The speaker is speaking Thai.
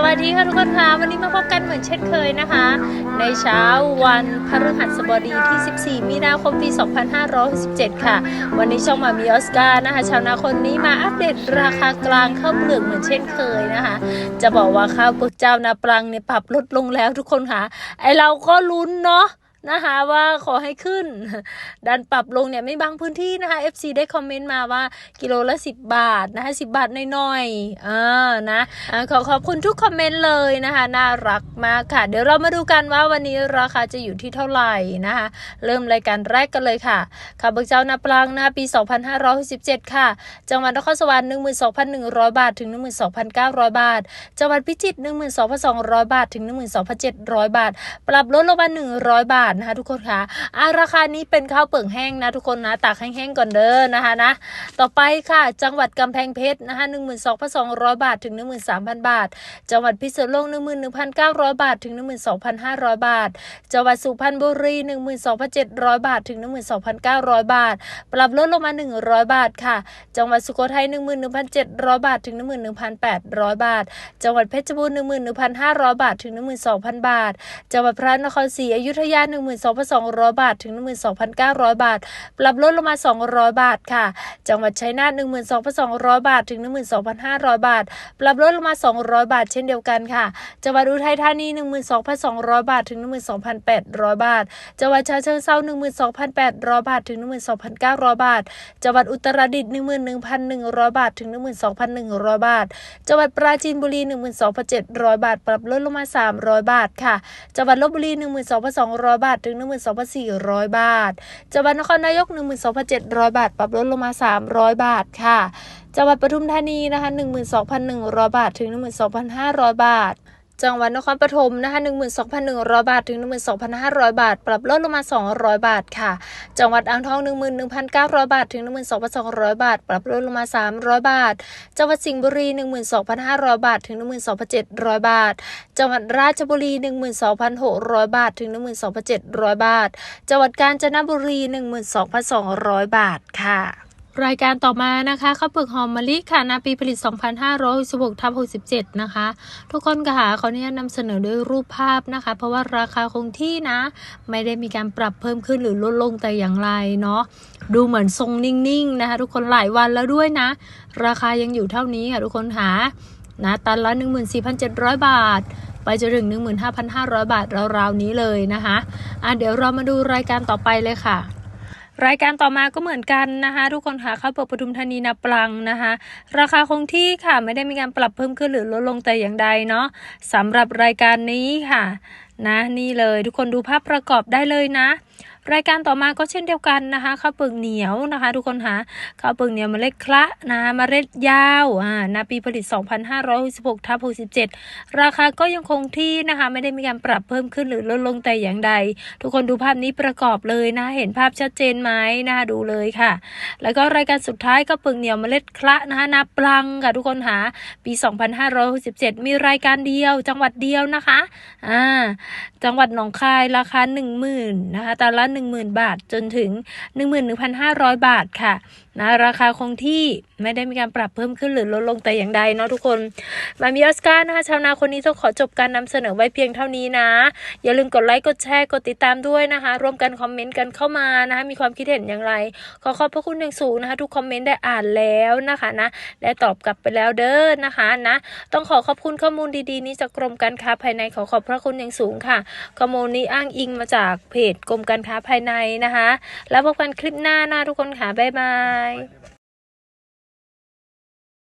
สวัสดีค่ะทุกคนค่ะวันนี้มาพบกันเหมือนเช่นเคยนะคะ ในเช้าวันพฤหัสบดีที่ 14 มีนาคมปี 2567 ค่ะ วันนี้ช่องมามีออสการ์นะคะ ชาวนาคนนี้มาอัปเดตราคากลางข้าวเปลือกเหมือนเช่นเคยนะคะ จะบอกว่าข้าวเปลือกเจ้านาปรังเนี่ยปรับลดลงแล้วทุกคนค่ะ ไอเราก็ลุ้นเนาะ นะคะว่าขอให้ขึ้น ดันปรับลงเนี่ยไม่บางพื้นที่นะคะ FC ได้คอมเมนต์มาว่ากิโลละ 10 บาทนะคะ10 บาทน้อยๆอ่านะขอขอบคุณทุกคอมเมนต์เลยนะคะน่ารักมากค่ะ เดี๋ยวเรามาดูกันว่าวันนี้ราคาจะอยู่ที่เท่าไหร่นะคะ เริ่มรายการแรกกันเลยค่ะข่าวเบิกเจ้านาปลังนะคะปี 2567 ค่ะ จังหวัดนครสวรรค์12,100 บาทถึง 12,900 บาท จังหวัดพิจิตร12,200 บาทถึง 12,700 บาท ปรับลดลงมา100 บาทาทนะคะทุกคนคะอะราคานี้เป็นข้าวเปลือกแห้งนะทุกคนนะตากแห้งๆก่อนเด้อนะคะนะ ต่อไปค่ะ จังหวัดกำแพงเพชรนะคะหนึ่งหมื่นสองพันสองร้อยบาทถึงหนึ่งหมื่นสามพันบาท จังหวัดพิษณุโลกหนึ่งหมื่นหนึ่งพันเก้าร้อยบาทถึงหนึ่งหมื่นสองพันห้าร้อยบาท จังหวัดสุพรรณบุรีหนึ่งหมื่นสองพันเจ็ดร้อยบาทถึงหนึ่งหมื่นสองพันเก้าร้อยบาท ปรับลดลงมาหนึ่งร้อยบาทค่ะ จังหวัดสุโขทัยหนึ่งหมื่นหนึ่งพันเจ็ดร้อยบาทถึงหนึ่งหมื่นหนึ่งพันแปดร้อยบาท จังหวัดเพชรบูรณ์หนึ่งหมื่นหนึ่งพันห้าร้อยบาทถึงหนึ่งหมื่นสองพันบาท จังหวัดพระนครศรีอยุธยาหนึ่ง12,200 บาท ถึง 12,900 บาท ปรับลดลงมา 200 บาทค่ะ จังหวัดชัยนาท12,200 บาท ถึง 12,500 บาท ปรับลดลงมา 200 บาท เช่นเดียวกันค่ะ จังหวัดอุทัยธานี 12,200 บาท ถึง 12,800 บาท จังหวัดฉะเชิงเทรา12,800 บาท ถึง 12,900 บาท จังหวัดอุตรดิตถ์11,100 บาท ถึง 12,100 บาท จังหวัดปราจีนบุรี 12,700 บาท ปรับลดลงมา 300 บาทค่ะ จังหวัดลบบุรี 12,200 บาทาท ถึง 12,400 บาท จังหวัดนครนายก 12,700 บาท ปรับลดลงมา 300 บาทค่ะ จังหวัดปทุมธานีนะคะ 12,100 บาท ถึง 12,500 บาท จังหวัดนครปฐมนะคะ12,100 บาท ถึง 12,500 บาท ปรับลดลงมา 200 บาทค่ะ จังหวัดอ่างทอง 11,900 บาท ถึง 12,200 บาท ปรับลดลงมา 300 บาท จังหวัดสิงห์บุรี 12,500 บาท ถึง 12,700 บาท จังหวัดราชบุรี 12,600 บาท ถึง 12,700 บาท จังหวัดกาญจนบุรี 12,200 บาทค่ะ รายการต่อมานะคะข้าวเปลือกหอมมะลิค่ะนาปีผลิต 2566ทับ67 นะคะ ทุกคนก็หาเขาเนี่ยนำเสนอด้วยรูปภาพนะคะ เพราะว่าราคาคงที่นะ ไม่ได้มีการปรับเพิ่มขึ้นหรือลดลงแต่อย่างไรเนาะดูเหมือนทรงนิ่งๆนะคะ ทุกคนหลายวันแล้วด้วยนะ ราคายังอยู่เท่านี้ค่ะทุกคนหานะตันละ 14,700 บาท ไปจนถึง 15,500 บาทราวๆนี้เลยนะคะอะเดี๋ยวเรามาดูรายการต่อไปเลยค่ะ รายการต่อมาก็เหมือนกันนะคะ ทุกคนค่ะข้าวเปลือกปทุมธานีนาปลังนะคะ ราคาคงที่ค่ะไม่ได้มีการปรับเพิ่มขึ้นหรือลดลงแต่อย่างใดเนาะสำหรับรายการนี้ค่ะนะนี่เลยทุกคนดูภาพประกอบได้เลยนะ รายการต่อมาก็เช่นเดียวกันนะคะข้าวเปลือกเหนียวนะคะ ทุกคนคะข้าวเปลือกเหนียวเมล็ดคละนะคะเมล็ดยาวอ่านาปีผลิต 2566ทับ67 ราคาก็ยังคงที่นะคะ ไม่ได้มีการปรับเพิ่มขึ้นหรือลดลงแต่อย่างใด ทุกคนดูภาพนี้ประกอบเลยนะ เห็นภาพชัดเจนไหมนะคะดูเลยค่ะ แล้วก็รายการสุดท้ายก็เปลือกเหนียวเมล็ดคละนะคะนาปลังค่ะทุกคนหาปี 2567 มีรายการเดียว จังหวัดเดียวนะคะอ่าจังหวัดหนองคายราคา 10,000นะคะแตันละ10,000 บาทจนถึง 11,500 บาทค่ะนะราคาคงที่ไม่ได้มีการปรับเพิ่มขึ้นหรือลดลงแต่อย่างใดเนาะทุกคนมามีออสการ์นะคะชาวนาคนนี้ต้องขอจบการนำเสนอไว้เพียงเท่านี้นะ อย่าลืมกดไลค์กดแชร์กดติดตามด้วยนะคะร่วมกันคอมเมนต์กันเข้ามานะคะมีความคิดเห็นอย่างไร ขอขอบพระคุณอย่างสูงนะคะ ทุกคอมเมนต์ได้อ่านแล้วนะคะนะได้ตอบกลับไปแล้วเด้อนะคะนะต้องขอขอบคุณข้อมูลดีๆ นี้จากกรมการค้าภายในขอขอบพระคุณอย่างสูงค่ะ ข้อมูลนี้อ้างอิงมาจากเพจกรมการค้าภายในนะคะ แล้วพบกันคลิปหน้านะทุกคนค่ะ บ๊ายบาย